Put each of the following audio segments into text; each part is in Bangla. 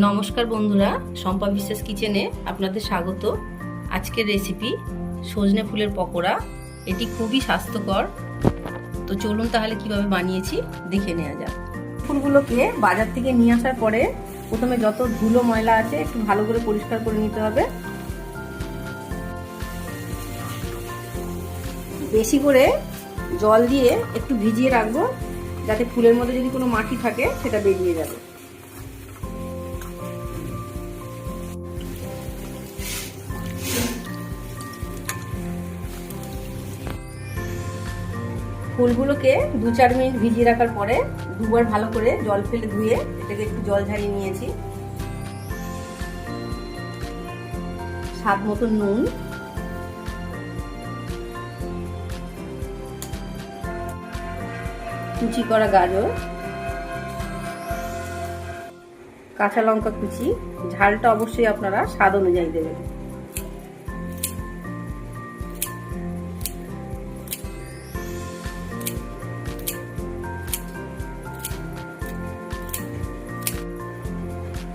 নমস্কার বন্ধুরা, শম্পা বিশ্বাস কিচেনে আপনাদের স্বাগত। আজকের রেসিপি সজনে ফুলের পকোড়া, এটি খুবই স্বাস্থ্যকর। তো চলুন তাহলে কীভাবে বানিয়েছি, দেখে নেওয়া যাক। ফুলগুলোকে বাজার থেকে নিয়ে আসার পরে প্রথমে যত ধুলো ময়লা আছে, একটু ভালো করে পরিষ্কার করে নিতে হবে। বেশি করে জল দিয়ে একটু ভিজিয়ে রাখব, যাতে ফুলের মধ্যে যদি কোনো মাটি থাকে, সেটা বেরিয়ে যাবে। ফুলগুলোকে দু চার মিনিট ভিজিয়ে রাখার পরে দুবার ভালো করে জল ফেলে ধুয়ে এটাকে একটু জল ঝারিয়ে নিয়েছি। স্বাদ মতো নুন। কুচি করা গাজর। কাঁচা লঙ্কা কুচি। ঝালটা অবশ্যই আপনারা স্বাদ অনুযায়ী দেবেন।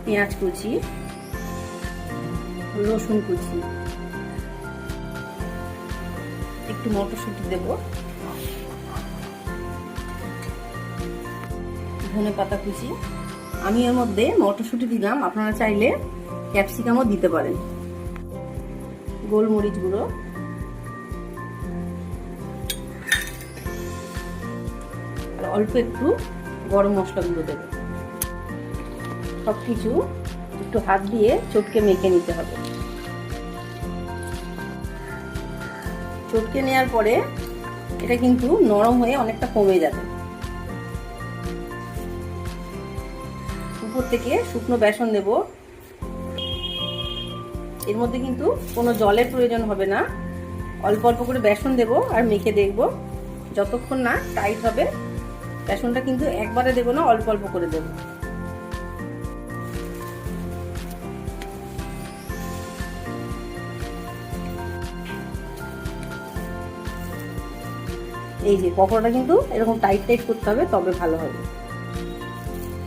পেঁয়াজ কুচি, রসুন কুচি। একটু মটরশুঁটি দেব। ধনে পাতা কুচি। আমি এর মধ্যে মটরশুঁটি দিলাম, আপনারা চাইলে ক্যাপসিকামও দিতে পারেন। গোলমরিচ গুঁড়ো। আর অল্প একটু গরম মশলা গুঁড়ো দেবে। সব কিছু একটু হাত দিয়ে চটকে মেখে নিতে হবে। চটকে নেওয়ার পরে এটা কিন্তু নরম হয়ে অনেকটা কমে যাবে। উপর থেকে শুকনো বেসন দেব। এর মধ্যে কিন্তু কোনো জলের প্রয়োজন হবে না। অল্প অল্প করে বেসন দেব আর মেখে দেখব। যতক্ষণ না টাইট হবে, বেসনটা কিন্তু একবারে দেবো না, অল্প অল্প করে দেবো। এই যে পকোড়াটা কিন্তু এরকম টাইট টাইট করতে হবে, তবে ভালো হবে।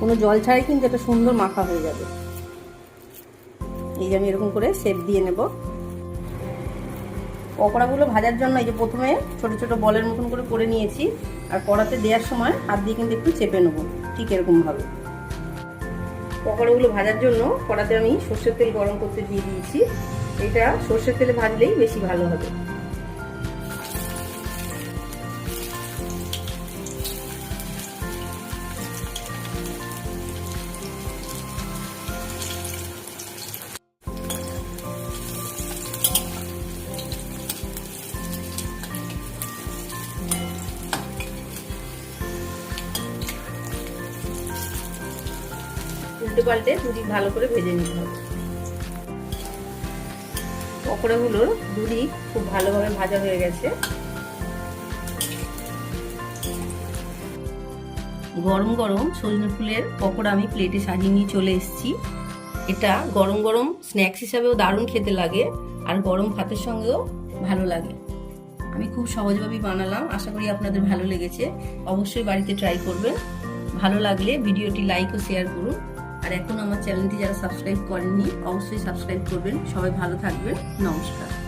কোনো জল ছাড়াই কিন্তু এটা সুন্দর মাখা হয়ে যাবে। এই যে আমি এরকম করে শেপ দিয়ে নেব। পকোড়াগুলো ভাজার জন্য এই যে প্রথমে ছোট ছোট বলের মতন করে করে নিয়েছি, আর কড়াতে দেওয়ার সময় হাত দিয়ে কিন্তু একটু চেপে নেব, ঠিক এরকমভাবে পকোড়াগুলো ভাজার জন্য কড়াতে আমি সর্ষের তেল গরম করতে দিয়ে দিয়েছি। এটা সর্ষের তেলে ভাজলেই বেশি ভালো হবে। উল্টে পাল্টে দুদিক ভালো করে ভেজে নিতে হবে। পকোড়াগুলোর দুদিক খুব ভালোভাবে ভাজা হয়ে গেছে। গরম গরম সজনে ফুলের পকোড়া আমি প্লেটে সাজিয়ে নিয়ে চলে এসেছি। এটা গরম গরম স্ন্যাক্স হিসাবেও দারুণ খেতে লাগে আর গরম ভাতের সঙ্গেও ভালো লাগে। আমি খুব সহজভাবেই বানালাম, আশা করি আপনাদের ভালো লেগেছে। অবশ্যই বাড়িতে ট্রাই করবেন। ভালো লাগলে ভিডিওটি লাইক ও শেয়ার করুন। আর এখন আমার চ্যানেলটি যারা সাবস্ক্রাইব করেননি অবশ্যই সাবস্ক্রাইব করবেন। সবাই ভালো থাকবেন। নমস্কার।